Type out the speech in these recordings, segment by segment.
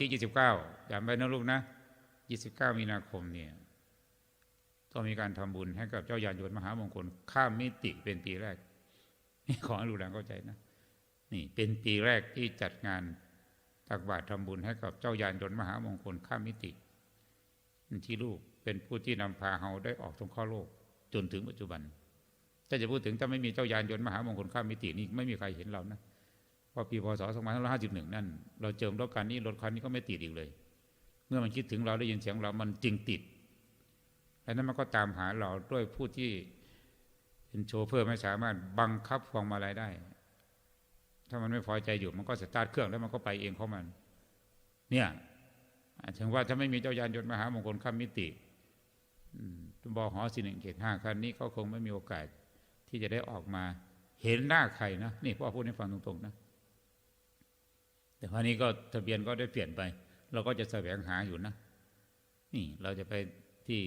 ที่ 29จำไว้นะลูกนะ29 มีนาคมเนี่ยต้องมีการทำบุญให้กับเจ้ายานยนต์มหามงคล ข้ามมิติเป็นปีแรกนี่ขอให้ลูกหลานเข้าใจนะนี่เป็นปีแรกที่จัดงานตักบาตรทำบุญให้กับเจ้ายานยนต์มหามงคลข้ามมิติ ที่ลูกเป็นผู้ที่นำพาเฮาได้ออกตรงข้อโลก จนถึงปัจจุบัน ถ้าจะพูดถึงถ้าไม่มีเจ้ายานยนต์มหามงคลข้ามมิตินี่ไม่มีใครเห็นเรานะ อปีพศ2551 นั่น เราเจิมรถคันนี้รถคันนี้ก็ไม่ติดอีกเลย เมื่อมันคิดถึงเราได้ยินเสียงเรามันจริงติดแล้วนั้นมันก็ตามหาเราด้วยผู้ที่เป็นโชเฟอร์ไม่สามารถบังคับพวงมาลัยได้ ถ้ามันไม่พอใจอยู่มันก็สตาร์ทเครื่องแล้วมันก็ไปเองของมัน เนี่ยถึงว่าถ้าไม่มีเจ้ายานยนต์มหามงคลข้ามมิติบอหอสี่หนึ่งเจ็ดห้าคันนี้เขาคงไม่มีโอกาสที่จะได้ออกมาเห็นหน้าใครนะนี่พ่อพูดให้ฟังตรงๆนะ แต่คราวนี้ก็ทะเบียนก็ได้เปลี่ยนไป เราก็จะแสวงหาอยู่นะ นี่เราจะไปที่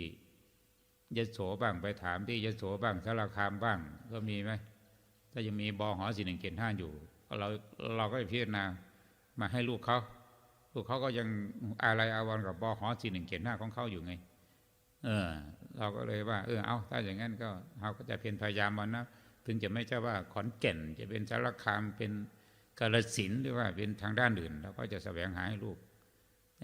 ยโสบ้างไปถามที่ยโสบ้างสารคามบ้าง ก็มีไหมถ้ายังมีบอหอสี่หนึ่งเกณฑ์ห้าอยู่เราเราก็พิจารณามาให้ลูกเขาลูกเขาก็ยังอะไรอาวรกับบอหอสี่หนึ่งเกณฑ์ห้าของเขาอยู่ไง เออ เราก็เลยว่า เออเอาถ้าอย่างนั้นก็เราก็จะเพียรพยายามมันนะถึงจะไม่ใช่ว่าขอนแก่นจะเป็นสารคามเป็น กาลสินหรือว่าเป็นทางด้านอื่นเราก็จะแสวงหาให้ลูก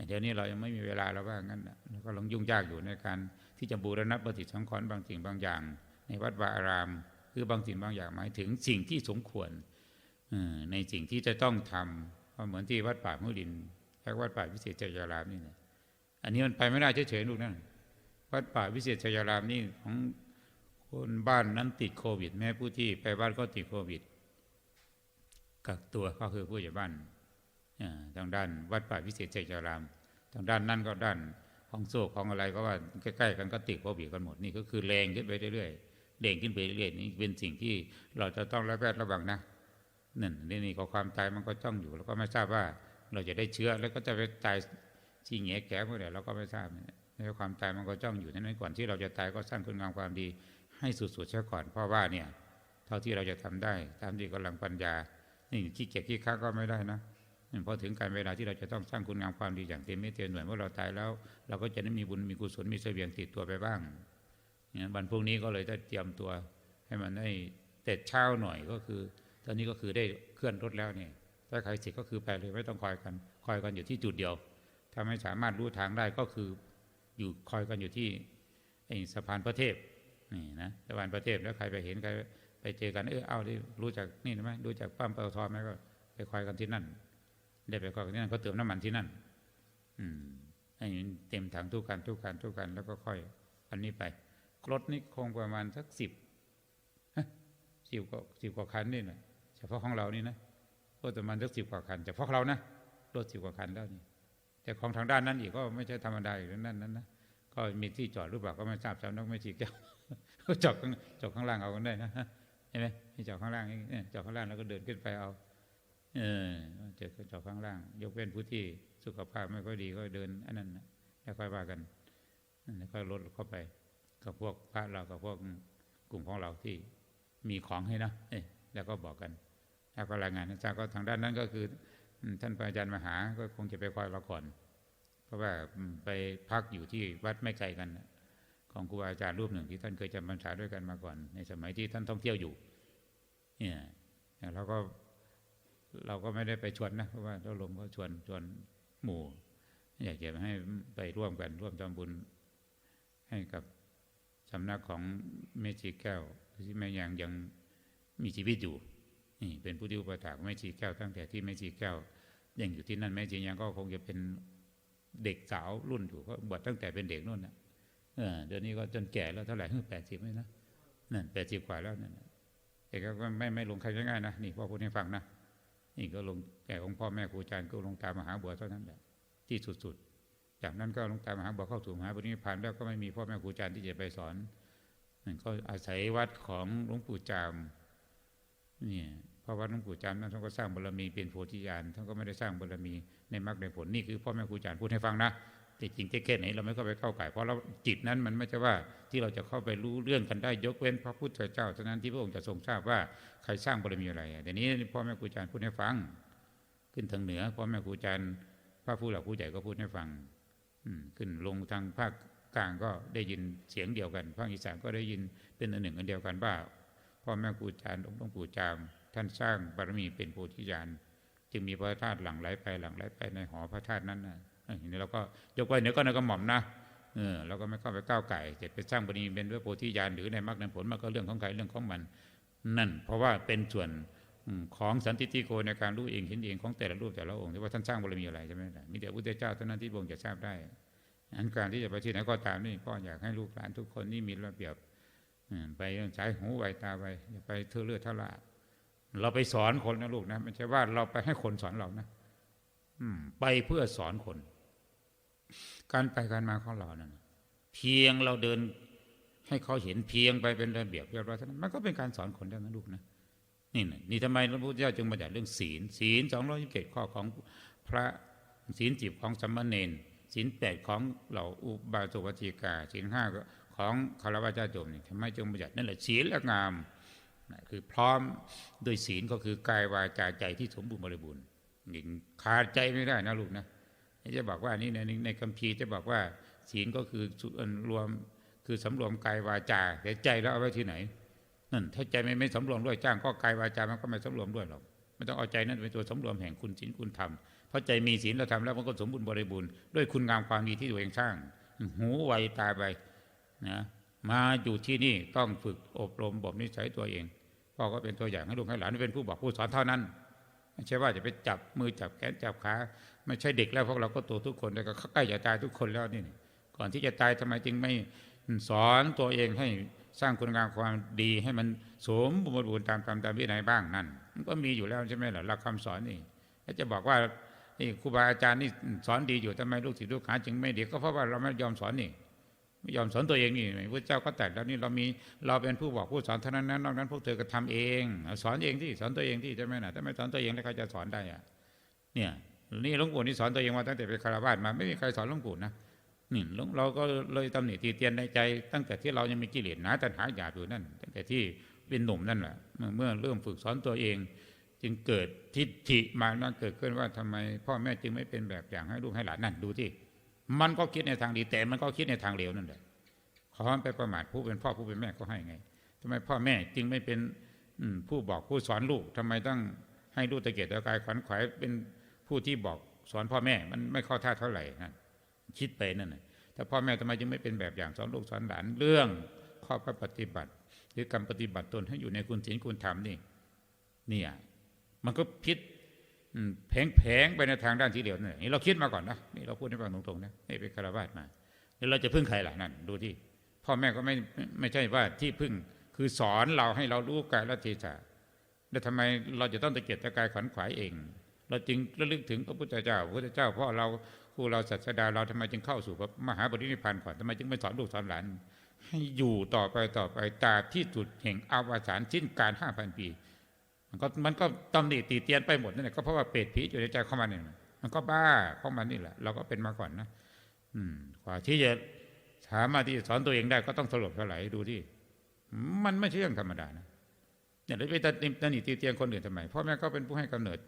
เดี๋ยวนี้เรายังไม่มีเวลาเราว่างั้นเราก็ลงยุ่งยากอยู่ในการที่จะบูรณะปฏิสังขรณ์บางสิ่งบางอย่าง ในวัดวาอาราม คือบางสิ่งบางอย่างหมายถึงสิ่งที่สมควรในสิ่งที่จะต้องทำเหมือนที่วัดป่ามุดินและวัดป่าวิเศษชัยรามนี่นะอันนี้มันไปไม่ได้เฉยๆลูกนั่นวัดป่าวิเศษชัยรามนี่ของคนบ้านนั้นติดโควิด แม้ผู้ที่ไปบ้านก็ติดโควิด กักตัวก็คือผู้ใหญ่บ้านทางด้านวัดป่าวิเศษชัยราม ทางด้านนั้นก็ด้านของโซ่ของอะไรก็ว่าใกล้ๆกันก็ติดโควิดกันหมดนี่ก็คือแรงขึ้นไปเรื่อยๆแรงขึ้นไปเรื่อยๆนี่เป็นสิ่งที่เราจะต้องระแวดระวังนะนั่นนี่นี่ก็ความตายมันก็จ้องอยู่ แล้วก็ไม่ทราบว่าเราจะได้เชื้อแล้วก็จะไปตายชี้เงี้ยแก่เมื่อไหร่เราก็ไม่ทราบในความตายมันก็จ้องอยู่นั้นก่อนที่เราจะตายก็สร้างคุณงามความดี ให้สุดๆเช่ก่อนเพราะว่าเนี่ย เท่าที่เราจะทำได้ตามที่กำลังปัญญา นี่ขี้เกียจขี้ค้าก็ไม่ได้นะพอถึงการเวลาที่เราจะต้องสร้างคุณงามความดีอย่างเต็มไม่เต็มหน่วยเมื่อเราตายแล้ว เราก็จะได้มีบุญมีกุศลมีเสบียงติดตัวไปบ้างวันพรุ่งนี้ก็เลยได้เตรียมตัวให้มันได้แต่เช้าหน่อยก็คือ ตอนนี้ก็คือได้เคลื่อนรถแล้วเนี่ยถ้าใครเสร็จก็คือไปเลยไม่ต้องคอยกัน คอยกันอยู่ที่จุดเดียว ถ้าไม่สามารถรู้ทางได้ก็คืออยู่คอยกันอยู่ที่สะพานพระเทพนี่นะสะพานพระเทพแล้วใครไปเห็นใคร เจอกันเออเอาดิรู้จักนี่ไหมรู้จักปั้มปตทไหมก็ ไปคอยกันที่นั่น ได้ไปคอยกันที่นั่นก็เติมน้ำมันที่นั่น อืมให้เต็มถังทุกการทุกการทุกการแล้วก็ค่อย อันนี้ไปรถนี่คงประมาณสักสิบสิบกว่าสิบกว่าคันนี่นะเฉพาะของเรานี่นะรถประมาณสักสิบกว่าคันเฉพาะเรานะรถสิบกว่าคันแล้วนี่ แต่ของทางด้านนั้นอีกก็ไม่ใช่ธรรมดาอยู่นั่นนั้นนะก็มีที่จอดหรือเปล่าก็ไม่ทราบจำนักไม่ฉีกแก้วจอดข้างจอดข้างล่างเอากันได้นะ เห็นไหมจอดข้างล่างนี่จอดข้างล่างแล้วก็เดินขึ้นไปเอา เออเจอจอดข้างล่าง ยกเว้นผู้ที่สุขภาพไม่ค่อยดีก็เดินอันนั้นนะแล้วค่อยว่ากันแล้วค่อยลดเข้าไป กับพวกพระเรากับพวกกลุ่มของเราที่มีของให้นะเอแล้วก็บอกกันแล้วก็รายงานนะจ๊ะก็ทางด้านนั้นก็คือ ท่านอาจารย์มหาก็คงจะไปคอยเราก่อน เพราะว่าไปพักอยู่ที่วัดไม่ไกลกัน ของครูอาจารย์รูปหนึ่งที่ท่านเคยจำพรรษาด้วยกันมาก่อน ในสมัยที่ท่านท่องเที่ยวอยู่ เนี่ยเราก็เราก็ไม่ได้ไปชวนนะเพราะว่าเจ้าลมก็ชวนชวนหมู่ อยากจะให้ไปร่วมกันร่วมทำบุญ ให้กับสำนักของเมจิแก้วที่แม่ยังยังมีชีวิตอยู่นี่เป็นผู้ที่อุปถัมภ์แม่ชีแก้วตั้งแต่ที่แม่ชีแก้วยังอยู่ที่นั่นแม่ชียังก็คงจะเป็นเด็กสาวรุ่นอยู่ก็บวชตั้งแต่เป็นเด็กนู่นนะ เดี๋ยวนี้ก็จนแก่แล้วเท่าไหร่แปดสิบไหมนะนั่นแปดสิบกว่าแล้วนั่นแต่ก็ไม่ไม่ลงใครง่ายๆนะนี่พ่อพูดให้ฟังนะนี่ก็ลงแก่ของพ่อแม่ครูอาจารย์ก็ลงตามมหาบัวเท่านั้นแหละที่สุดๆ จากนั้นก็ลงตามมหาบัวเข้าสู่มหาบุริพานแล้วก็ไม่มีพ่อแม่ครูอาจารย์ที่จะไปสอนนั่นก็อาศัยวัดของหลวงปู่จามเนี่ยเพราะวัดหลวงปู่จามนั้นท่านก็สร้างบารมีเป็นโพธิญาณท่านก็ไม่ได้สร้างบารมีในมรรคในผลนี่คือพ่อแม่ครูอาจารย์พูดให้ฟังนะ แต่จริงแค่ไหนเราไม่เข้าไปเข้าไก่เพราะเราจิตนั้นมันไม่ใช่ว่าที่เราจะเข้าไปรู้เรื่องกันได้ยกเว้นพระพุทธเจ้าเท่านั้นที่พระองค์จะทรงทราบว่าใครสร้างบารมีอะไรแต่นี้พ่อแม่ครูอาจารย์พูดให้ฟัง ขึ้นทางเหนือพ่อแม่ครูอาจารย์พระผู้หลักผู้ใหญ่ก็พูดให้ฟังอืขึ้นลงทางภาคกลางก็ได้ยินเสียงเดียวกันภาคอีสานก็ได้ยินเป็นอันหนึ่งอันเดียวกันว่าพ่อแม่ครูอาจารย์องค์หลวงปู่จาม ท่านสร้างบารมีเป็นโพธิญาณจึงมีพระธาตุหลั่งไหลไปหลั่งไหลไปในหอพระธาตุนั้นนะเออทีนี้เราก็ยกไว้เนื้อก็ในกระหม่อมนะเออเราก็ไม่เข้าไปก้าวไก่เจ็ดไปสร้างบารมีเป็นพระโพธิญาณหรือในมรรคในผลมันก็เรื่องของใครเรื่องของมัน นั่น เพราะว่าเป็นส่วนของสันติติโกในการรู้เองเห็นเองของแต่ละรูปแต่ละองค์ที่ว่าท่านสร้างบารมีอะไรใช่ไหมล่ะมีแต่พระพุทธเจ้าเท่านั้นที่พระองจะทราบได้อันการที่จะไปที่ไหนก็ตามนี่พ่ออยากให้ลูกหลานทุกคนนี่มีระเบียบไปใช้หูไวตาไปอย่าไปเทื่อเลือดเท่าละเราไปสอนคนนะลูกนะไม่ใช่ว่าเราไปให้คนสอนเรานะ อืม ไปเพื่อสอนคน การไปการมาของเรานั่นเพียงเราเดินให้เขาเห็นเพียงไปเป็นระเบียบเรียบร้อยเท่านั้นมันก็เป็นการสอนคนได้นะลูกนะนี่นะนี่ทำไมพระพุทธเจ้าจึงบัญญัติเรื่องศีล ศีลสองร้อยยี่สิบเจ็ดข้อของพระศีลสิบของสัมมาเนนศีลแปดของเหล่าอุบาสกวัจิกาศีลห้าของคารวะญาติโยมนี่ทำไมจึงบัญญัตินั่นแหละศีลและงามนะคือพร้อมด้วยศีลก็คือกายวาจาใจที่สมบูรณ์บริบูรณ์นี่ขาดใจไม่ได้นะลูกนะ จะบอกว่านี่ในในคัมภีร์จะบอกว่า ศีลก็คือรวมคือสำรวมกายวาจาแต่ใจแล้วเอาไว้ที่ไหนนั่นถ้าใจไม่ไม่สำรวมด้วยจ้างก็กายวาจามันก็ไม่สำรวมด้วยหรอกไม่ต้องเอาใจนั่นเป็นตัวสำรวมแห่งคุณศีลคุณธรรมเพราะใจมีศีลเราทำแล้วมันก็สมบูรณ์บริบูรณ์ด้วยคุณงามความดีที่ตัวเองสร้าง หูไวตาไปนะมาอยู่ที่นี่ต้องฝึกอบรมบ่มนิสัยตัวเองพ่อก็เป็นตัวอย่างให้ลูกให้หลานเป็นผู้บอกผู้สอนเท่านั้นไม่ใช่ว่าจะไปจับมือจับแขนจับขา ไม่ใช่เด็กแล้วพวกเราก็โตทุกคนแล้วก็ใกล้จะตายทุกคนแล้วนี่ก่อนที่จะตายทำไมจึงไม่สอนตัวเองให้สร้างคุณงามความดีให้มันสมบูรณ์บูรณ์ตามตามตามวินัยบ้างนั่นมันก็มีอยู่แล้วใช่ไหมล่ะหลักคำสอนนี่แล้วจะบอกว่านี่ครูบาอาจารย์นี่สอนดีอยู่ทำไมลูกศิษย์ลูกหาจึงไม่ดีก็เพราะว่าเราไม่ยอมสอนนี่ไม่ยอมสอนตัวเองนี่พระเจ้าก็แตรัดแล้วนี่เรามีเราเป็นผู้บอกผู้สอนเท่านั้นนะนอกนั้นพวกเธอก็ทำเอง สอนเองที่สอนตัวเองที่ใช่ไหมนะถ้าไม่สอนตัวเองแล้วใครจะสอนได้อะเนี่ย นี่หลวงปู่นี่สอนตัวเองมาตั้งแต่เป็นคารวาสมาไม่มีใครสอนหลวงปู่นะนี่หลวงเราก็เลยตำหนิตีเตียนในใจ ตั้งแต่ที่เรายังมีกิเลสหนาตัณหาอยากอยู่นั่น ตั้งแต่ที่เป็นหนุ่มนั่นแหละเมื่อเริ่มฝึกสอนตัวเอง จึงเกิดทิฏฐิมานั่นเกิดขึ้นว่าทำไม พ่อแม่จึงไม่เป็นแบบอย่างให้ลูกให้หลานนั่นดูที่มันก็คิดในทางดีแต่มันก็คิดในทางเลวนั่นแหละขอให้ไปประมาทผู้เป็นพ่อผู้เป็นแม่ก็ให้ไงทำไมพ่อแม่จึงไม่เป็นผู้บอกผู้สอนลูกทำไมต้องให้ลูกตะเกียกตะกายขวัญขวายเป็น ผู้ที่บอกสอนพ่อแม่มันไม่เข้าท่าเท่าไหร่นะคิดไปนั่นนะแต่พ่อแม่ทำไมจึงไม่เป็นแบบอย่างสอนลูกสอนหลานเรื่องข้อปฏิบัติ หรือการปฏิบัติตนให้อยู่ในคุณศีลคุณธรรมนี่เนี่ยมันก็พิษแผงแผงไปในทางด้านที่เดียวนี่เราคิดมาก่อนนะนี่เราพูดให้ฟังตรงๆนะนี่เป็นคารวะมาแล้วเราจะพึ่งใครล่ะนั่นดูที่พ่อแม่ก็ไม่ไม่ใช่ว่าที่พึ่งคือสอนเราให้เรารู้กายและเทศะแล้วทำไมเราจะต้องตะเกียกตะกายขวัญขวายเอง เราจึงระลึกถึงพระพุทธเจ้าพระพุทธเจ้าเพราะเราครูเราศาสดาเราทำไมจึงเข้าสู่พระมหาปรินิพพานก่อนทำไมจึงไม่สอนลูกสอนหลาน ให้อยู่ต่อไปต่อไปตาที่สุดแห่งอวสานสิ้นการห้าพันปี มันก็มันก็ตำหนิตีเตียนไปหมดนั่นแหละก็เพราะว่าเปรตผีอยู่ในใจเข้ามาเนี่ยมันก็บ้าเข้ามานี่แหละ เราก็เป็นมาก่อนนะ อืมกว่าที่จะสามารถที่จะสอนตัวเองได้ก็ต้องสลบสลายดูที่มันไม่ใช่เรื่องธรรมดานะเนี่ยเราไปตัดตำหนิตีเตียนคนอื่นทำไมพ่อแม่ก็เป็นผู้ให้กำเนิด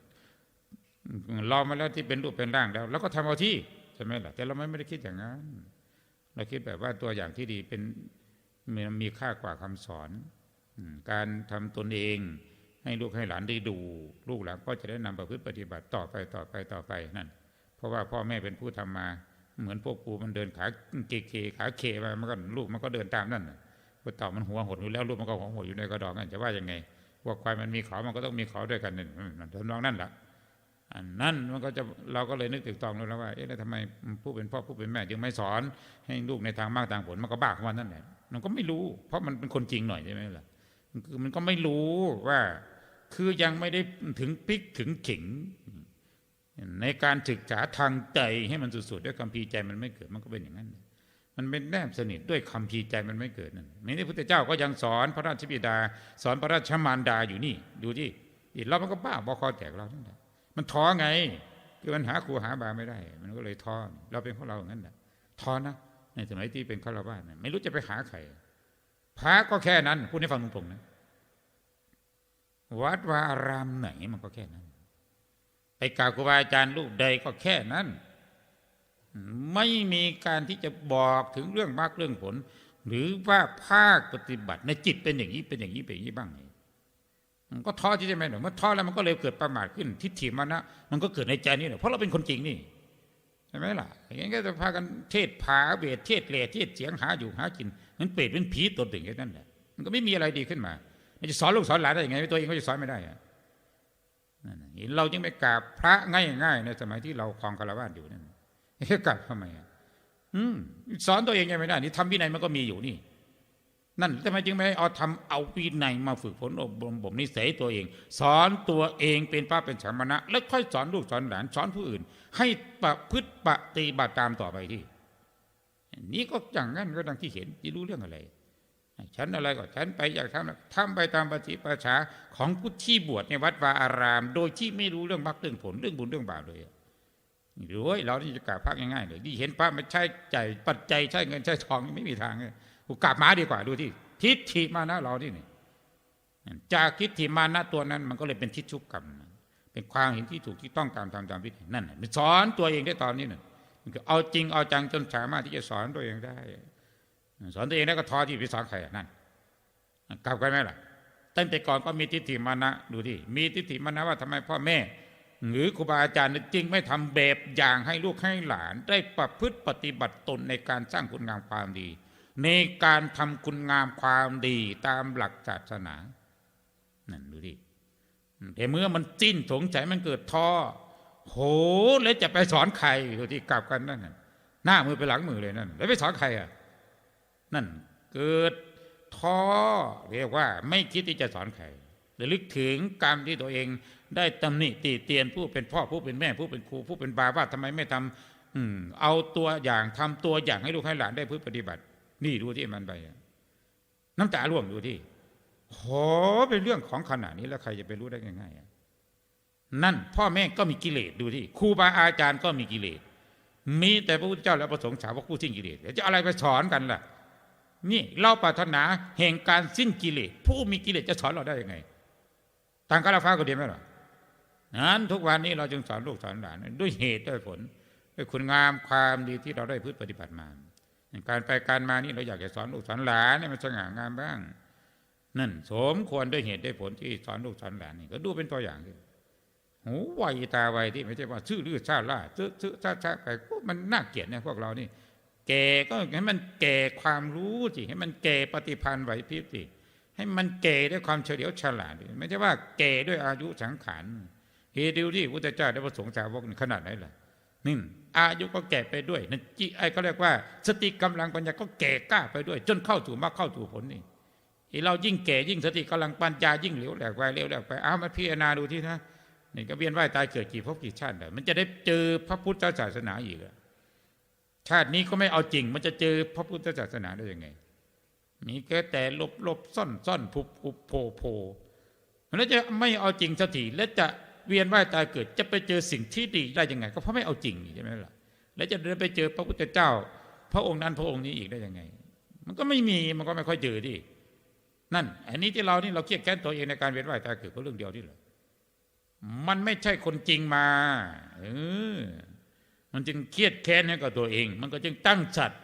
เรามาแล้วที่เป็นรูปเป็นร่างแล้วแล้วก็ทำเอาที่ใช่ไหมล่ะแต่เราไม่ได้คิดอย่างนั้น เราคิดแบบว่าตัวอย่างที่ดีเป็นมีค่ากว่าคำสอนการทำตนเองให้ลูกให้หลานได้ดู ลูกหลานก็จะได้นำประพฤติปฏิบัติต่อไปต่อไปต่อไปนั่น เพราะว่าพ่อแม่เป็นผู้ทำมา เหมือนพวกปูมันเดินขาเกเคขาเคมามันก็ลูกมันก็เดินตามนั่นพวกเต่ามันหัวหดอยู่แล้วลูกมันก็หัวหดอยู่ในกระดองนั่นจะว่ายังไงพวกควายมันมีเขามันก็ต้องมีเขาด้วยกันนั่นทำนองนั่นแหละ อันนั้นมันก็จะเราก็เลยนึกถึงตองแล้วว่าเอ๊ะแล้วทำไมผู้เป็นพ่อผู้เป็นแม่ยังไม่สอนให้ลูกในทางมากทางผลมันก็บ้าของมันนั่นแหละมันก็ไม่รู้ เพราะมันเป็นคนจริงหน่อยใช่ไหมล่ะคือมันก็ไม่รู้ว่า คือยังไม่ได้ถึงปิกถึงขิง ในการศึกษาทางใจให้มันสุดๆด้วยคำพีใจมันไม่เกิดมันก็เป็นอย่างนั้น มันเป็นแนบสนิทด้วยคำพีใจมันไม่เกิดนั่นนี่พระพุทธเจ้าก็ยังสอนพระราชบิดา สอนพระราชมารดาอยู่นี่ ดูที่เรามันก็บ้าบอคอแตกเราทั้งนั้น มันท้อไง คือมันหาครูหาบาไม่ได้ มันก็เลยท้อเราเป็นของเราอย่างนั้นแหละท้อนะในสมัยที่เป็นฆราวาสไม่รู้จะไปหาใครพระก็แค่นั้นพูดให้ฟังตรงๆนะวัดวาอารามไหนมันก็แค่นั้น ไปกราบครูบาอาจารย์รูปใดก็แค่นั้น ไม่มีการที่จะบอกถึงเรื่องมรรคเรื่องผล หรือว่าภาคปฏิบัติในจิตเป็นอย่างนี้เป็นอย่างนี้เป็นอย่างนี้บ้าง มันก็ท้อที่ใช่ไหมเนอะมันท้อแล้วมันก็เลยเกิดประมาทขึ้น ทิฏฐิมานะ มันก็เกิดในใจนี่แหละเพราะเราเป็นคนจริงนี่ใช่ไหมล่ะอย่างนี้ก็จะพากันเทศผาเวทเทศเลเทศเสียงหาอยู่หากินมันเปรตเป็นผีตัวถึงแค่นั้นแหละมันก็ไม่มีอะไรดีขึ้นมาจะสอนลูกสอนหลานได้ยังไงตัวเองก็จะสอนไม่ได้เราจึงไปกราบพระง่ายๆในสมัยที่เราคลองคารวะอยู่นั่นกราบทำไมอะอืมสอนตัวเองยังไม่ได้นี่ทำวินัยมันก็มีอยู่นี่ นั่นทำไมจึงไม่เอาทำเอาวินัยมาฝึกฝนอบรมบ่มนิสัยตัวเอง สอนตัวเองเป็นพระเป็นสามณะ แล้วค่อยสอนลูกสอนหลานสอนผู้อื่น ให้ประพฤติปฏิบัติตามต่อไปที่ นี่ก็อย่างนั้นก็ดังที่เห็นที่รู้เรื่องอะไร ฉันอะไรก็ฉันไปอยากทำทำไปตามปฏิปชาของผู้ที่บวชในวัดวาอาราม โดยที่ไม่รู้เรื่องมรรคเรื่องผลเรื่องบุญเรื่องบาปเลยหรือว่าเราที่จะกราบพระง่ายๆเลยที่เห็นพระไม่ใช่ใจปัจจัยใช้เงินใช้ทองไม่มีทางเลย กูกราบมาดีกว่าดูที่ทิฏฐิมานะเราที่นี่จากทิฏฐิมานะตัวนั้นมันก็เลยเป็นทิฏฐุกรรม เป็นความเห็นที่ถูกที่ต้องตามตามตามวิธีนั่นมันสอนตัวเองได้ตอนนี้น่ะมันก็เอาจริงเอาจังจนสามารถที่จะสอนตัวเองได้ สอนตัวเองแล้วก็ท้อที่ไปสอนใครนั่นกลับกันไหมล่ะตั้งแต่ก่อนก็มีทิฏฐิมานะดูที่มีทิฏฐิมานะว่าทำไมพ่อแม่ หรือครูบาอาจารย์จริงไม่ทำแบบอย่างให้ลูกให้หลาน ได้ประพฤติปฏิบัติตนในการสร้างคุณงามความดี ในการทำคุณงามความดีตามหลักศาสนา นั่นดูดิแต่เมื่อมันจิ้นสงสัยมันเกิดท้อโหแล้วจะไปสอนใครดูที่กลับกันนั่นหน้ามือไปหลังมือเลยนั่นแล้วไปสอนใครอะนั่นเกิดท้อเรียกว่า ไม่คิดที่จะสอนใครระลึกถึงกรรมที่ตัวเอง ได้ตำหนิตีเตียนผู้เป็นพ่อผู้เป็นแม่ผู้เป็นครู ผู้เป็นบาว่าทำไมไม่ทำอืมเอาตัวอย่างทำตัวอย่างให้ลูกให้หลานได้พึ่งปฏิบัติ นี่ดูที่มันไปน้ำตาร่วงดูที่โหเป็นเรื่องของขนาดนี้แล้วใครจะไปรู้ได้ง่ายๆนั่นพ่อแม่ก็มีกิเลสดูที่ครูบาอาจารย์ก็มีกิเลสมีแต่พระพุทธเจ้าและพระสงฆ์สาวกผู้สิ้นกิเลสเดี๋ยวจะอะไรไปสอนกันล่ะ นี่เราปรารถนาแห่งการสิ้นกิเลสผู้มีกิเลสจะสอนเราได้ยังไงต่างกันฟ้าก็ดีไหมล่ะนั้นทุกวันนี้เราจึงสอนลูกสอนหลานด้วยเหตุด้วยผลด้วยคุณงามความดีที่เราได้พึ่ปฏิบัติมา การไปการมานี่เราอยากจะสอนลูกสอนหลานเนี่ยมันสง่างามบ้าง นั่นสมควรด้วยเหตุด้วยผลที่สอนลูกสอนหลานนี่ก็ดูเป็นตัวอย่างดิหูไวตาไวที่ไม่ใช่ว่าชื่อลือชาล่าชื่อชื่อชาชาไปมันน่าเกลียดเนี่ยพวกเรานี่ แก่ก็ให้มันแก่ความรู้สิให้มันแก่ปฏิพันธ์ไหวพริบสิให้มันแก่ด้วยความเฉลียวฉลาดไม่ใช่ว่าแก่ด้วยอายุสังขารเฮดิวที่พุทธเจ้าได้ประสงค์สาวกขนาดไหนล่ะ นี่อายุก็แก่ไปด้วยนั่นจิไอ้เขาเรียกว่า สติกำลังปัญญาก็แก่กล้าไปด้วย จนเข้าสู่มรรคเข้าสู่ผลนี่เรายิ่งแก่ยิ่งสติกำลังปัญญายิ่งเหลวแหลกไปเหลวแหลกไปอ้าวมาพิจารณาดูที่นะนี่ก็เวียนว่ายตายเกิดกี่ภพกี่ชาติเลยมันจะได้เจอพระพุทธศาสนาอีกอะชาตินี้ก็ไม่เอาจริง มันจะเจอพระพุทธศาสนาได้ยังไงมีแค่แต่ลบลบซ่อนซ่อนผุบผุบโผโผแล้วจะไม่เอาจริงสักทีและจะ เวียนว่ายตายเกิด จะไปเจอสิ่งที่ดีได้ยังไง ก็เพราะไม่เอาจริงใช่ไหมล่ะ แล้วจะได้ไปเจอพระพุทธเจ้า พระองค์นั้นพระองค์นี้อีกได้ยังไง มันก็ไม่มีมันก็ไม่ค่อยเจอดินั่น อันนี้ที่เรานี่เราเครียดแค้นตัวเองในการเวียนว่ายตายเกิดก็เรื่องเดียวนี่แหละมันไม่ใช่คนจริงมาเออมันจึงเครียดแค้นให้กับตัวเอง มันก็จึงตั้งสัตว์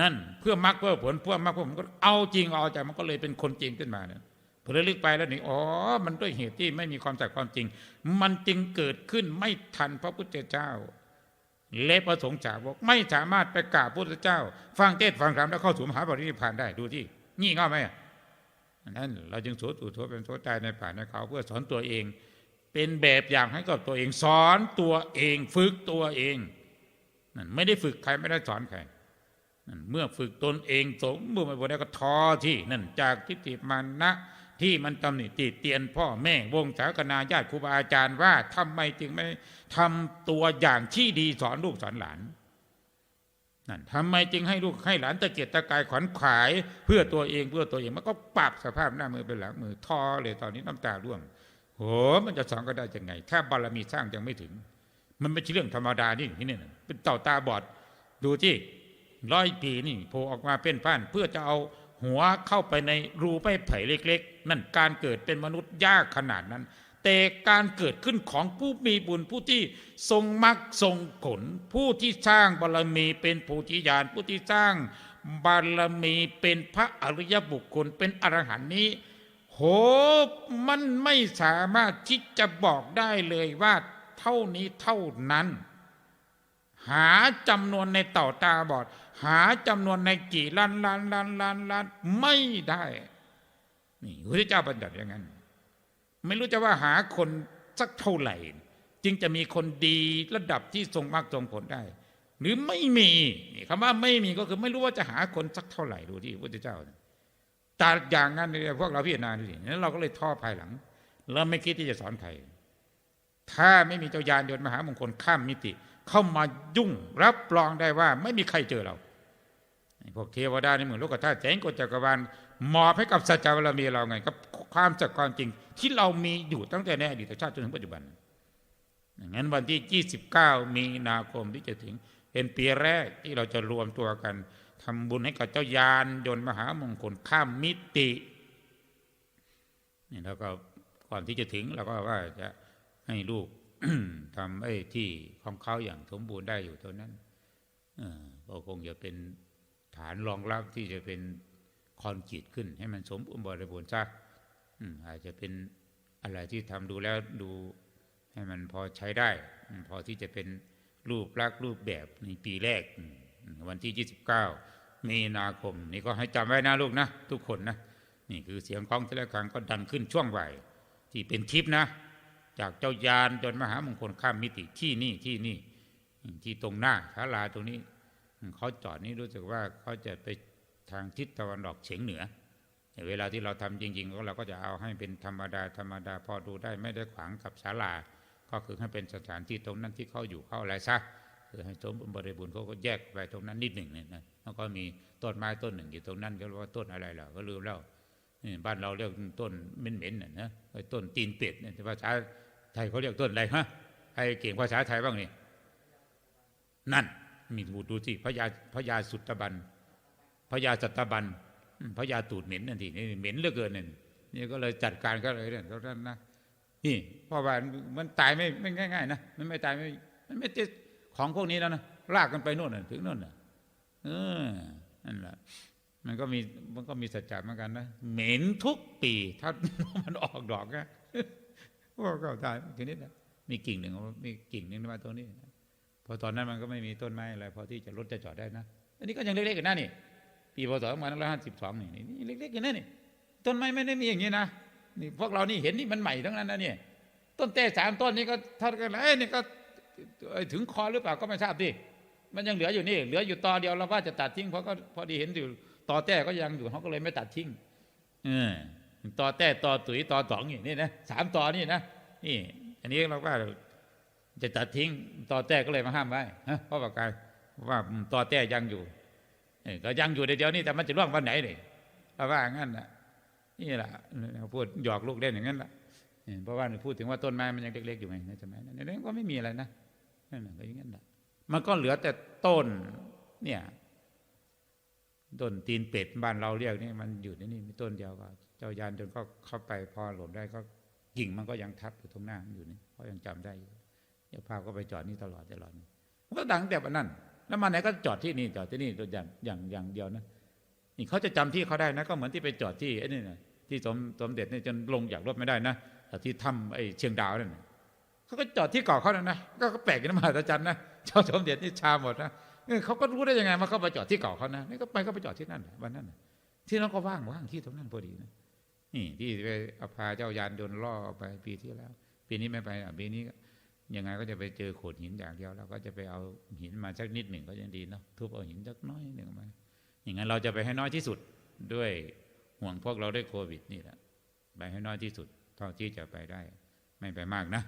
นั่นเพื่อมรรคเพื่อผลเพื่อมรรคเพื่อผลก็เอาจริงเอาใจมันก็เลยเป็นคนจริงขึ้นมาเนี่ย พอระลึกไปแล้วนี่อ๋อ มันด้วยเหตุที่ไม่มีความสัตย์ความจริง มันจึงเกิดขึ้นไม่ทันพระพุทธเจ้า และพระสงฆ์สาวกไม่สามารถไปกราบพระพุทธเจ้า ฟังเทศฟังธรรมแล้วเข้าสู่มหาปรินิพพานได้ดูที่งี่เง่าไหมนั่นเราจึงโสตุโทเป็นโสตายในป่าในเขาเพื่อสอนตัวเอง เป็นแบบอย่างให้กับตัวเองสอนตัวเองฝึกตัวเองนั่นไม่ได้ฝึกใครไม่ได้สอนใครนั่นเมื่อฝึกตนเองสมบูรณ์ไปหมดแล้วก็ท้อที่นั่นจากทิฏฐิมานะ ที่มันตำหนิติเตียนพ่อแม่วงศาคณาญาติครูบาอาจารย์ว่าทำไมจึงไม่ทำตัวอย่างที่ดีสอนลูกสอนหลานนั่นทำไมจึงให้ลูกให้หลานตะเกียกตะกายขวัญขวาย เพื่อตัวเองเพื่อตัวเองมันก็ปรับสภาพหน้ามือเป็นหลังมือท้อเลยตอนนี้น้ำตาร่วงโหมันจะสอนก็ได้ยังไง ถ้าบารมีสร้างยังไม่ถึง มันไม่ใช่เรื่องธรรมดานี่นี่นี่เป็นเต่าตาบอดดูที่ร้อยปีนี่โผล่ออกมาเป็นผ่านเพื่อจะเอา หัวเข้าไปในรูไม้ไผ่เล็ก ๆ นั่นการเกิดเป็นมนุษย์ยากขนาดนั้น แต่การเกิดขึ้นของผู้มีบุญผู้ที่ทรงมรรคทรงผล ผู้ที่สร้างบารมีเป็นผู้ที่ญาณผู้ที่สร้างบารมีเป็นพระอริยบุคคลเป็นอรหันต์นี้โหมันไม่สามารถที่จะบอกได้เลยว่าเท่านี้เท่านั้น หาจำนวนในเต่าตาบอด หาจำนวนในกี่ล้านล้านล้านล้านล้านไม่ได้ นี่พระเจ้าบัญญัติอย่างนั้น ไม่รู้จะว่าหาคนสักเท่าไหร่ จึงจะมีคนดีระดับที่ทรงมากทรงผลได้ หรือไม่มีนี่คำว่าไม่มีก็คือไม่รู้ว่าจะหาคนสักเท่าไหร่ดูที่พระเจ้าแต่อย่างนั้นพวกเราพิจารณาดูสินั้นเราก็เลยท้อภายหลังแล้วไม่คิดที่จะสอนใครถ้าไม่มีเจ้ายานยนต์มหามงคลข้ามมิติ เข้ามายุ่ง รับรองได้ว่า ไม่มีใครเจอเราพวกเทวดาในเมืองโลกธาตุแสงกฎจักรวาลมอบให้กับสัจจบารมีเราไงกับความจักความจริงที่เรามีอยู่ตั้งแต่ในอดีตชาติจนถึงปัจจุบันงั้นวันที่ 29 มีนาคมที่จะถึงเป็นปีแรกที่เราจะรวมตัวกันทำบุญให้กับเจ้ายานยนต์มหามงคลข้ามมิตินี่แล้วก็ก่อนที่จะถึงเราก็ว่าจะให้ลูก ทำไอ้ที่ของเขาอย่างสมบูรณ์ได้อยู่เท่านั้นเออก็คงจะเป็นฐานรองรับที่จะเป็นคอนกรีตขึ้น ให้มันสมบูรณ์บริบูรณ์ซะอืมอาจจะเป็นอะไรที่ทำดูแล้วดูให้มันพอใช้ได้ พอที่จะเป็นรูปลักษณ์รูปแบบในปีแรก วันที่ 29 มีนาคม นี่ก็ให้จำไว้นะลูกนะ ทุกคนนะ นี่คือเสียงของเทเลครังก็ดังขึ้นช่วงบ่ายที่เป็นทิพย์นะ จากเจ้ายานจนมหามงคลข้ามมิติที่นี่ที่นี่ ที่ตรงหน้าศาลาตรงนี้เขาจอดนี่รู้สึกว่าเขาจะไปทางทิศตะวันออกเฉียงเหนือ เวลาที่เราทำจริงๆเราก็จะเอาให้เป็นธรรมดาธรรมดาพอดูได้ไม่ได้ขวางกับศาลา ก็คือให้เป็นสถานที่ตรงนั้นที่เขาอยู่เขาอะไรซะคือให้สมบริบูรณ์เขาก็แยกไปตรงนั้นนิดหนึ่งเนี่ยนะแล้วก็มีต้นไม้ต้นหนึ่งอยู่ตรงนั้นก็เรียกว่าต้นอะไรล่ะก็ลืมแล้วบ้านเราเรียกต้นเหม็นๆน่ะนะต้นตีนเป็ดเนี่ยภาษา ไทยเขาเรียกต้นอะไรฮะใครเก่งภาษาไทยบ้างนี่นั่น มีดูดูสิพญาพญาสุตบันพญาสัตบันอืมพญาตูดเหม็นนั่นทีนี่เหม็นเหลือเกินนี่นี่ก็เลยจัดการก็เลยเนี่ยเท่านนะนี่เพราะว่ามันตายไม่ไม่ง่ายๆนะมันไม่ตายไม่มันไม่ติดของพวกนี้แล้วนะลากกันไปโน่นน่ะถึงโน่นน่ะเออนั่นแหละมันก็มีมันก็มีสัจจะเหมือนกันนะเหม็นทุกปี ถ้ามันออกดอกนะ กก็ตายทีนี้นะมีกิ่งหนึ่งมีกิ่งหนึ่งมาตรงนี้พอตอนนั้นมันก็ไม่มีต้นไม้อะไรพอที่จะรถจะจอดได้นะอันนี้ก็ยังเล็กๆกันนะนี่ ปีพศสองพันห้าสิบสองนี่นี่เล็กๆอย่นั้นนี่ต้นไม้ไม่ได้มีอย่างนี้นะนี่พวกเรานี่เห็นนี่มันใหม่ทั้งนั้นนะเนี่ยต้นเต้สามต้นนี้ก็เท่ากันเลยนี่ก็ถึงคอหรือเปล่าก็ไม่ทราบดิมันยังเหลืออยู่นี่ เหลืออยู่ตอเดียวเราว่าจะตัดทิ้งเพราะก็พอดีเห็นอยู่ตอแต้ก็ยังอยู่เขาก็เลยไม่ตัดทิ้งเออ ตอแต้ตอตุ๋ยตอตองนี่นี่นะสามตอนี่นะนี่ อันนี้เราว่าจะตัดทิ้งตอแต้ก็เลยมาห้ามไว้เพราะว่าการว่าตอแต้ยังอยู่ก็ยังอยู่เดียวนี้แต่มันจะล่วงวันไหนเลยเพราะว่างั้นนะนี่แหละพูดหยอกลูกเล่นอย่างนั้นละเพราะว่าพูดถึงว่าต้นไม้มันยังเล็กๆอยู่ไหมในสมัยนั้นในนั้นก็ไม่มีอะไรนะนั่นแหละก็อย่างนั้นแหละมันก็เหลือแต่ต้น เนี่ยต้นตีนเป็ดบ้านเราเรียกนี่มันอยู่ในนี่มีต้นเดียวก็ จ้ายานจนก็เข้าไปพอหล่นได้ก็กิ่งมันก็ยังทับอยู่ตรงหน้ามันอยู่นี่เขายังจำได้อยู่เดี๋ยวพาก็ไปจอดนี่ตลอดตลอดนี่มันก็ดังแต่วันนั้น แล้วมาไหนก็จอดที่นี่จอดที่นี่ตัวอย่างอย่างอย่างเดียวนะนี่เขาจะจำที่เขาได้นะ ก็เหมือนที่ไปจอดที่ไอ้นี่นะที่สมสมเด็จนี่จนลงจากรถไม่ได้นะแต่ที่ถ้ำไอ้เชียงดาวนั่นเขาก็จอดที่เก่าเขานั่นนะก็แปลกนะมหาศาลนะเจ้าสมเด็จนี่ชาหมดนะเออเขาก็รู้ได้ยังไงมาเขาไปจอดที่เก่าเขานะนี่ก็ไปก็ไปจอดที่นั่นวันนั้นที่นั่นก็ว่างว่างที่ตรงนั้นพอดีนะ นี่ที่ไปเอาพาเจ้ายานยนต์ล่อไปปีที่แล้ว ปีนี้ไม่ไปปีนี้ยังไงก็จะไปเจอโขดหินอย่างเดียวแล้วก็จะไปเอาหินมาสักนิดหนึ่งก็ยังดีเนาะทุบเอาหินสักน้อยหนึ่งมาอย่างนั้นเราจะไปให้น้อยที่สุดด้วยห่วงพวกเราได้วยโควิดนี่แหละไปให้น้อยที่สุดเท่าที่จะไปได้ ไม่ไปมากนะ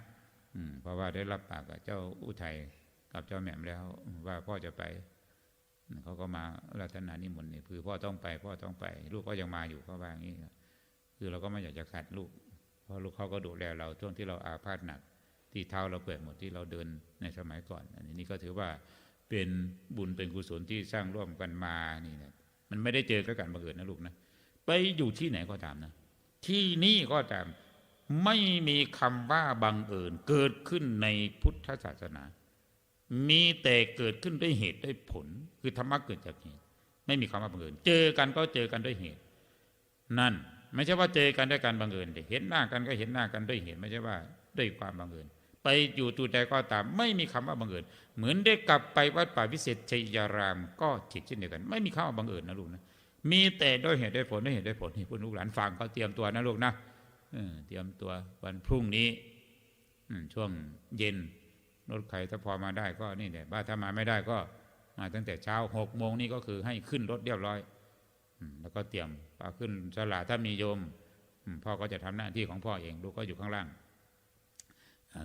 อืมเพราะว่าได้รับปากกับเจ้าอุทัยกับเจ้าแหม่มแล้ว ว่าพ่อจะไปเขาก็มารัตนานิมนต์นี่คือพ่อต้องไปพ่อต้องไป ลูกก็ยังมาอยู่เขาว่าอย่างนี้ คือเราก็ไม่อยากจะขัดลูก เพราะลูกเขาก็ดูแลเราช่วงที่เราอาพาธหนัก ที่เท้าเราเปื่อยหมดที่เราเดินในสมัยก่อน อันนี้ก็ถือว่าเป็นบุญเป็นกุศลที่สร้างร่วมกันมานี่นะมันไม่ได้เจอกับการบังเอิญนะลูกนะไปอยู่ที่ไหนก็ตามนะ ที่นี่ก็ตามไม่มีคำว่าบังเอิญเกิดขึ้นในพุทธศาสนา มีแต่เกิดขึ้นด้วยเหตุด้วยผล คือธรรมะเกิดจากเหตุ ไม่มีคำว่าบังเอิญเจอกันก็เจอกันด้วยเหตุ นั่น ไม่ใช่ว่าเจอกันด้วยการบังเอิญเห็นหน้ากันก็เห็นหน้ากันด้วยเหตุไม่ใช่ว่าด้วยความบังเอิญไปอยู่ตูใดก็ตาม ไม่มีคำว่าบังเอิญเหมือนได้กลับไปวัดป่าวิเศษชัยยาราม ก็จิตเช่นเดียวกัน ไม่มีคำว่าบังเอิญนะลูกนะมีแต่ด้วยเหตุด้วยผลด้วยเหตุด้วยผลให้พวกลูกหลานฟังก็เตรียมตัวนะลูกนะเตรียมตัววันพรุ่งนี้อช่วงเย็นรถใครถ้าพอมาได้ก็นี่แหละบ้าถ้ามาไม่ได้ก็มาตั้งแต่เช้าหกโมงนี่ก็คือให้ขึ้นรถเรียบร้อย แล้วก็เตรียมพาขึ้นสลาถ้ามีโยมพ่อก็จะทำหน้าที่ของพ่อเองลูกก็อยู่ข้างล่าง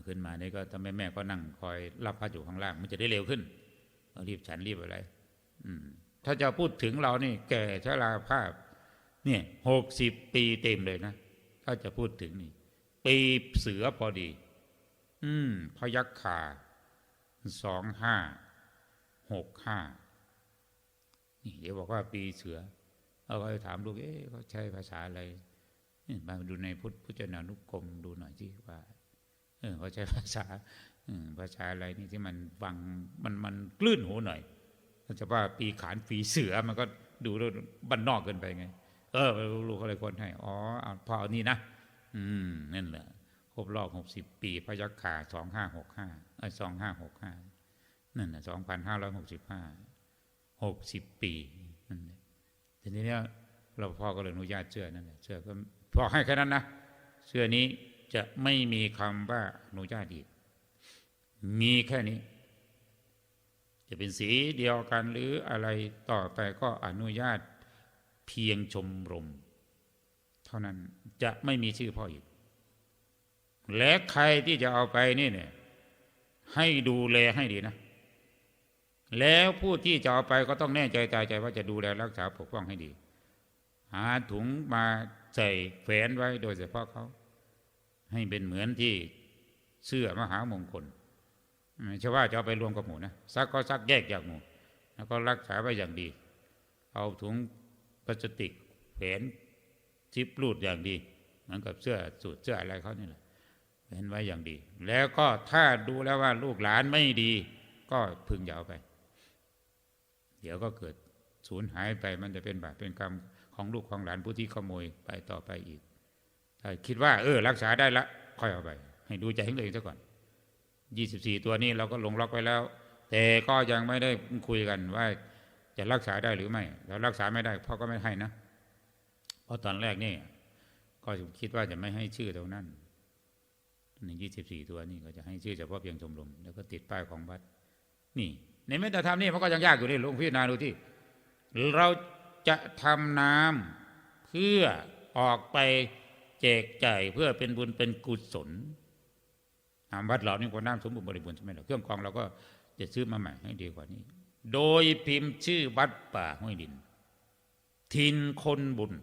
ขึ้นมานี่ก็ถ้าแม่แม่ก็นั่งคอยรับพระอยู่ข้างล่าง มันจะได้เร็วขึ้นรีบฉันรีบอะไรอืมถ้าจะพูดถึงเรานี่แก่ชราภาพ เนี่ยหกสิบปีเต็มเลยนะถ้าจะพูดถึงนี่ปีเสือพอดี อืมพยัคฆาสองห้าหกห้านี่เดี๋ยวบอกว่าปีเสือ เราก็ถามลูกเอ๊ะเขาใช้ภาษาอะไรมาดูในพุทธพจนานุกรมดูหน่อยที่ว่า เออเขาใช้ภาษาอภาษาอะไรนี่ที่มันฟังมันมันกลื่นหูหน่อยถ้าจะว่าปีขานปีเสือมันก็ดูแล้วบ้านนอกเกินไปไง เออลูกเขาเลยคนให้อ๋อพอเอานี่นะอืมนั่นแหละครบรอบหกสิบปีพยัคฆาสองห้าหกห้าไอ้สองห้าหกห้านั่นน่ะสองพันห้าร้อยหกสิบห้าหกสิบปี ทีนี้เนี่ยเราพ่อก็เลยอนุญาตเชื่อนั่นแหละเชื่อก็พอให้แค่นั้นนะเชื่อนี้จะไม่มีคำว่าอนุญาตอีกมีแค่นี้ จะเป็นสีเดียวกันหรืออะไรต่อไปก็อนุญาตเพียงชมรม เท่านั้นจะไม่มีชื่อพ่ออีก และใครที่จะเอาไปนี่เนี่ยให้ดูแลให้ดีนะ แล้วผู้ที่จะเอาไปก็ต้องแน่ใจตายใจว่าจะดูแลรักษาปกป้องให้ดี หาถุงมาใส่แฝนไว้โดยเฉพาะเขา ให้เป็นเหมือนที่เสื้อมหามงคลไม่ใช่ว่าจะเอาไปรวมกับหมูนะซักก็ซักแยกจากหมูแล้วก็รักษาไว้อย่างดี เอาถุงพลาสติกแขวนซิปรูดอย่างดีเหมือนกับเสื้อสูทเสื้ออะไรเขานี่แหละแขวนไว้อย่างดี แล้วก็ถ้าดูแล้วว่าลูกหลานไม่ดี ก็พึงอย่าเอาไป เดี๋ยวก็เกิดสูญหายไปมันจะเป็นบาปเป็นกรรมของลูกของหลานผู้ที่ขโมยไปต่อไปอีกถ้าคิดว่า เออ รักษาได้ละค่อยเอาไป ให้ดูใจของตัวเองซะก่อน 24 ตัวนี้เราก็ลงล็อกไว้แล้ว แต่ก็ยังไม่ได้คุยกันว่าจะรักษาได้หรือไม่ถ้ารักษาไม่ได้พ่อก็ไม่ให้นะเพราะตอนแรกนี่ก็คิดว่าจะไม่ให้ชื่อตรงนั้นใน24 ตัวนี้ก็จะให้ชื่อเฉพาะเพียงชมรมแล้วก็ติดป้ายของวัดนี่ ในเมตตาธรรมนี่มันก็ยังยากอยู่นี่ลงพิจารณาดูที่ เราจะทำน้ำเพื่อออกไปแจกจ่ายเพื่อเป็นบุญเป็นกุศลน้ำวัดเรานี่ก็น้ำสมบูรณ์บริบูรณ์ใช่ไหมล่ะเครื่องกรองเราก็จะซื้อมาใหม่ให้ดีกว่านี้ โดยพิมพ์ชื่อวัดป่าห้วยดิน ทินคนบุญ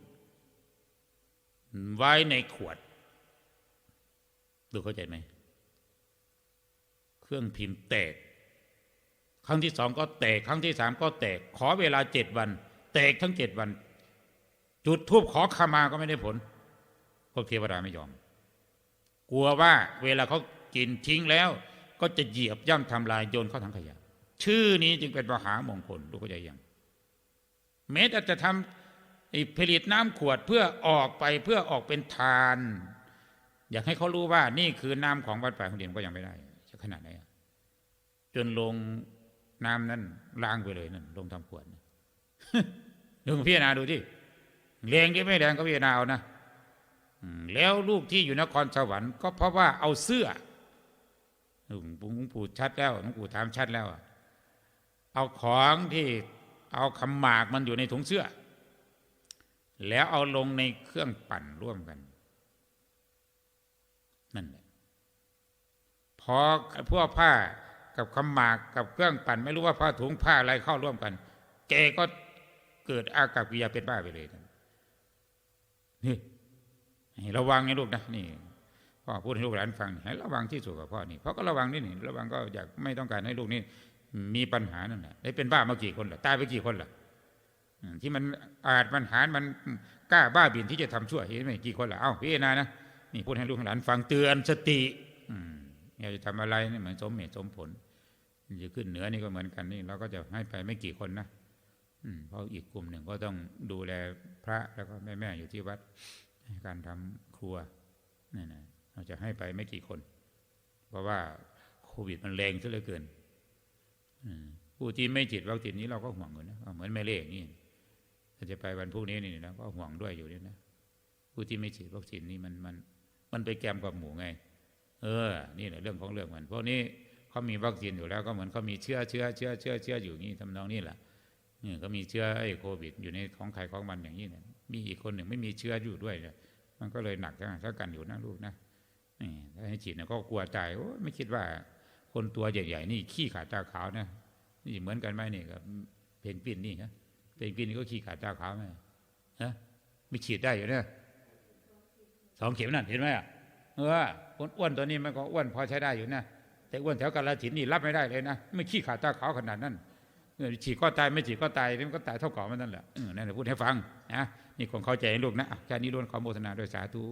ไว้ในขวด ดูเข้าใจไหม เครื่องพิมพ์แตก ครั้งที่สองก็แตก ครั้งที่สามก็แตก ขอเวลาเจ็ดวัน แตกทั้งเจ็ดวัน จุดทูบขอขมาก็ไม่ได้ผลพวกเทวดาไม่ยอม กลัวว่าเวลาเขากินทิ้งแล้ว ก็จะเหยียบย่ำทำลายโยนเข้าถังขยะ ชื่อนี้จึงเป็นมหามงคลรู้เข้าใจยังแม้แต่จะทำผลิตน้ำขวดเพื่อออกไปเพื่อออกเป็นทาน อยากให้เขารู้ว่านี่คือน้ำของวัดป่าของเดียนก็ยังไม่ได้จะขนาดไหนจนลง น้ำนั้นล้างไปเลยนั่นลงทำขวดนะลองพิจารณาดูที่แรงที่ไม่แรงก็พิจารณาเอานะแล้วลูกที่อยู่นครสวรรค์ก็เพราะว่าเอาเสื้อหลวงปู่หลวงปู่ชัดแล้วหลวงปู่ถามชัดแล้ว เอาของที่เอาคำหมากมันอยู่ในถุงเสื้อ แล้วเอาลงในเครื่องปั่นร่วมกันนั่นแหละพอพวกผ้า กับคำหมากกับเครื่องปั่น ไม่รู้ว่าผ้าถุงผ้าอะไรเข้าร่วมกัน แกก็เกิดอากับกิยาเป็นบ้าไปเลยนี่ระวังนะลูกนะนี่พ่อพูดให้ลูกหลานฟังให้ระวังที่สุดกับพ่อนี่เพราะก็ระวังนี่นี่ระวังก็อยากไม่ต้องการให้ลูกนี่มีปัญหานั่นแหละได้เป็นบ้ามากี่คนล่ะตายไปกี่คนล่ะที่มันอาจมันหารมันกล้าบ้าบินที่จะทำชั่วเห็นไหมกี่คนล่ะเอ้าพี่นานะนี่พูดให้ลูกหลานฟังเตือนสติอืมอยาจะทำอะไรเนี่ยเหมือนสมเหตุสมผล จะขึ้นเหนือนี่ก็เหมือนกันนี่เราก็จะให้ไปไม่กี่คนนะอืเพราะอีกกลุ่มหนึ่งก็ต้องดูแลพระแล้วก็แม่แม่ๆอยู่ที่วัดในการทำครัวนี่นะเราจะให้ไปไม่กี่คน เพราะว่าโควิดมันแรงซะเหลือเกินผู้ที่ไม่ฉีดวัคซีนนี้เราก็ห่วงอยู่นะเหมือนแม่เล่นี่ถ้าจะไปวันพรุ่งนี้นี่นะก็ห่วงด้วยอยู่นี่นะผู้ที่ไม่ฉีดวัคซีนนี่มันมันมันไปแกมกับหมูไง เออ นี่แหละเรื่องของเรื่องมันพวกนี้ เขามีวัคซีนอยู่แล้วก็เหมือนเขามีเชื้อเชื้อเชื้อเชื้อเชื้ออยู่นี่ทำนองนี้แหละเนี่ยเขามีเชื้อไอ้โควิด อยู่ในของใครของมันอย่างนี้เนี่ยมีอีกคนหนึ่งไม่มีเชื้ออยู่ด้วยเนี่ยมันก็เลยหนักเท่ากันอยู่นะลูกนะนี่ถ้าให้ฉีดเนี่ยก็กลัวตายโอ้ไม่คิดว่า คนตัวใหญ่ๆนี่ขี้ขาดตาขาวนะนี่เหมือนกันไหมนี่กับเพนกวินนี่นะเพนกวินนี่ก็ขี้ขาดตาขาวไหมฮะไม่ฉีดได้อยู่เนี่ยสองเข็มนั่นเห็นไหมอะเออคนอ้วนตัวนี้มันก็อ้วนพอใช้ได้อยู่นะ แต่อ้วนแถวกาลสินนี่รับไม่ได้เลยนะไม่ขี้ขาดตาขาวขนาดนั้นฉีกก็ตายไม่ฉีกก็ตายมันก็ตายเท่าก่อมันนั่นแหละนั่นแหละพูดให้ฟังนะนี่คงเข้าใจลูกนะแค่นี้ล้วนขอโมทนาโดยสาธุ